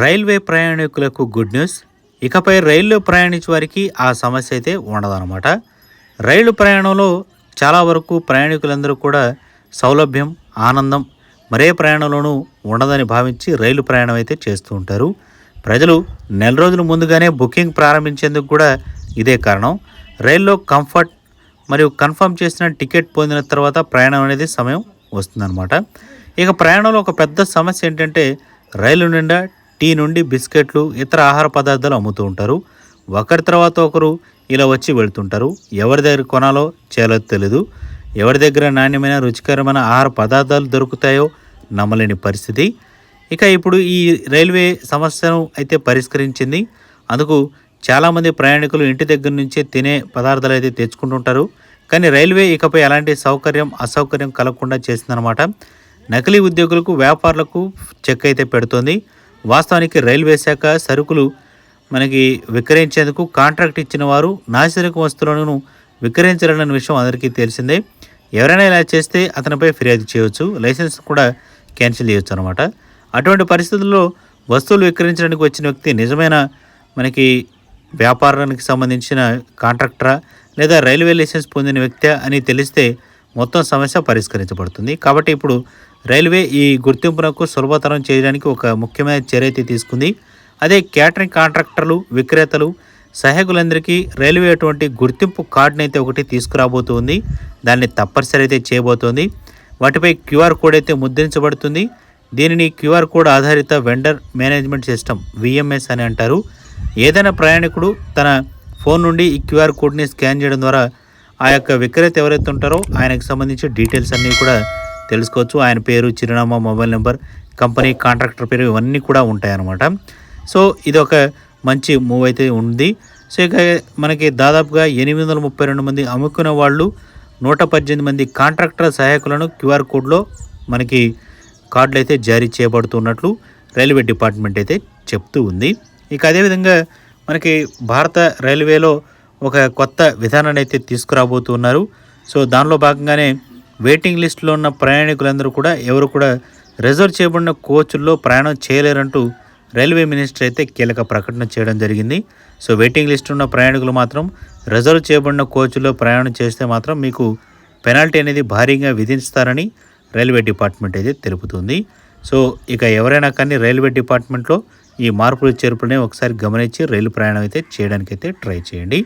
Railway ప్రయాణికులకు good news. ఇకపై రైల్లో ప్రయాణించే వారికి ఆ సమస్య అయితే ఉండదన్నమాట. రైలు ప్రయాణంలో చాలా వరకు ప్రయాణికులందరూ కూడా సౌలభ్యం ఆనందం మరే ప్రయాణంలోనూ ఉండదని భావించి రైలు ప్రయాణం అయితే చేస్తూ ఉంటారు. ప్రజలు నెల రోజుల ముందుగానే బుకింగ్ ప్రారంభించేందుకు కూడా ఇదే కారణం. రైల్లో కంఫర్ట్ మరియు కన్ఫర్మ్ చేసిన టికెట్ పొందిన తర్వాత ప్రయాణం అనేది సమయం వస్తుందన్నమాట. ఇక ప్రయాణంలో ఒక పెద్ద సమస్య ఏంటంటే రైలు నిండా టీ నుండి బిస్కెట్లు ఇతర ఆహార పదార్థాలు అమ్ముతూ ఉంటారు. ఒకరి తర్వాత ఒకరు ఇలా వచ్చి వెళ్తుంటారు. ఎవరి దగ్గర కొనాలో చేయాలో తెలీదు. ఎవరి దగ్గర నాణ్యమైన రుచికరమైన ఆహార పదార్థాలు దొరుకుతాయో నమ్మలేని పరిస్థితి. ఇక ఇప్పుడు ఈ రైల్వే సమస్యను అయితే పరిష్కరించింది. అందుకు చాలామంది ప్రయాణికులు ఇంటి దగ్గర నుంచే తినే పదార్థాలు అయితే తెచ్చుకుంటుంటారు. కానీ రైల్వే ఇకపై ఎలాంటి సౌకర్యం అసౌకర్యం కలగకుండా చేసిందనమాట నకిలీ ఉద్యోగులకు వ్యాపారులకు చెక్ అయితే పెడుతోంది. వాస్తవానికి రైల్వే శాఖ సరుకులు మనకి విక్రయించేందుకు కాంట్రాక్ట్ ఇచ్చిన వారు నాసిరక వస్తువులను విక్రయించాలన్న విషయం అందరికీ తెలిసిందే. ఎవరైనా ఇలా చేస్తే అతనిపై ఫిర్యాదు చేయవచ్చు. లైసెన్స్ కూడా క్యాన్సిల్ చేయొచ్చు అనమాట అటువంటి పరిస్థితుల్లో వస్తువులు విక్రయించడానికి వచ్చిన వ్యక్తి నిజమైన మనకి వ్యాపారానికి సంబంధించిన కాంట్రాక్టరా లేదా రైల్వే లైసెన్స్ పొందిన వ్యక్తి అని తెలిస్తే మొత్తం సమస్య పరిష్కరించబడుతుంది. కాబట్టి ఇప్పుడు రైల్వే ఈ గుర్తింపునకు సులభతరం చేయడానికి ఒక ముఖ్యమైన చర్య అయితే తీసుకుంది. అదే క్యాటరింగ్ కాంట్రాక్టర్లు విక్రేతలు సహాయకులందరికీ రైల్వే అటువంటి గుర్తింపు కార్డుని అయితే ఒకటి తీసుకురాబోతుంది. దాన్ని తప్పనిసరి అయితే చేయబోతోంది. వాటిపై క్యూఆర్ కోడ్ అయితే ముద్రించబడుతుంది. దీనిని క్యూఆర్ కోడ్ ఆధారిత వెండర్ మేనేజ్మెంట్ సిస్టమ్ విఎంఎస్ అని అంటారు. ఏదైనా ప్రయాణికుడు తన ఫోన్ నుండి ఈ క్యూఆర్ కోడ్ని స్కాన్ చేయడం ద్వారా ఆ యొక్క విక్రేత ఎవరైతే ఉంటారో ఆయనకు సంబంధించి డీటెయిల్స్ అన్నీ కూడా తెలుసుకోవచ్చు. ఆయన పేరు చిరునామా మొబైల్ నెంబర్ కంపెనీ కాంట్రాక్టర్ పేరు ఇవన్నీ కూడా ఉంటాయన్నమాట. సో ఇది ఒక మంచి మూవ్ అయితే ఉంది. సో ఇక మనకి దాదాపుగా ఎనిమిది వందల ముప్పై రెండు మంది అమ్ముకునే వాళ్ళు నూట పద్దెనిమిది మంది కాంట్రాక్టర్ సహాయకులను క్యూఆర్ కోడ్లో మనకి కార్డులు అయితే జారీ చేయబడుతున్నట్లు రైల్వే డిపార్ట్మెంట్ అయితే చెప్తూ ఉంది. ఇక అదేవిధంగా మనకి భారత రైల్వేలో ఒక కొత్త విధానాన్ని అయితే తీసుకురాబోతున్నారు. సో దానిలో భాగంగానే వెయిటింగ్ లిస్టులో ఉన్న ప్రయాణికులందరూ కూడా ఎవరు కూడా రిజర్వ్ చేయబడిన కోచుల్లో ప్రయాణం చేయలేరంటూ రైల్వే మినిస్టర్ అయితే కీలక ప్రకటన చేయడం జరిగింది. సో వెయిటింగ్ లిస్ట్ ఉన్న ప్రయాణికులు మాత్రం రిజర్వ్ చేయబడిన కోచ్లో ప్రయాణం చేస్తే మాత్రం మీకు పెనాల్టీ అనేది భారీగా విధిస్తారని రైల్వే డిపార్ట్మెంట్ అయితే తెలుపుతుంది. సో ఇక ఎవరైనా కానీ రైల్వే డిపార్ట్మెంట్లో ఈ మార్పులు చేర్పులనే ఒకసారి గమనించి రైలు ప్రయాణం అయితే చేయడానికైతే ట్రై చేయండి.